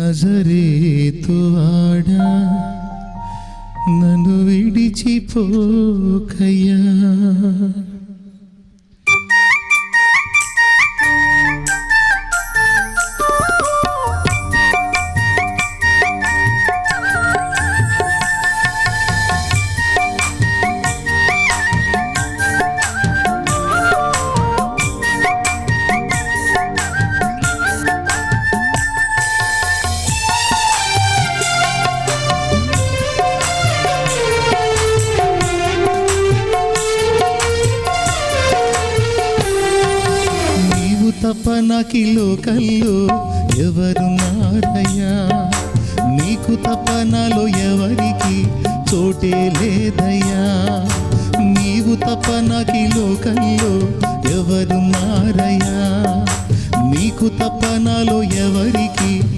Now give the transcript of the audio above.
నజరేతువాడా నన్ను విడిచిపోకయ్యా. తపనకిలో కళ్ళు నాకి లోకల్లో ఎవరున్నారయ్యా నీకు తపనలో ఎవరికి చోటే లేదయ్యా? నీవు తపనకిలో కళ్ళు ఎవరు ఎవరున్నారయ్యా నీకు తపనలో ఎవరికి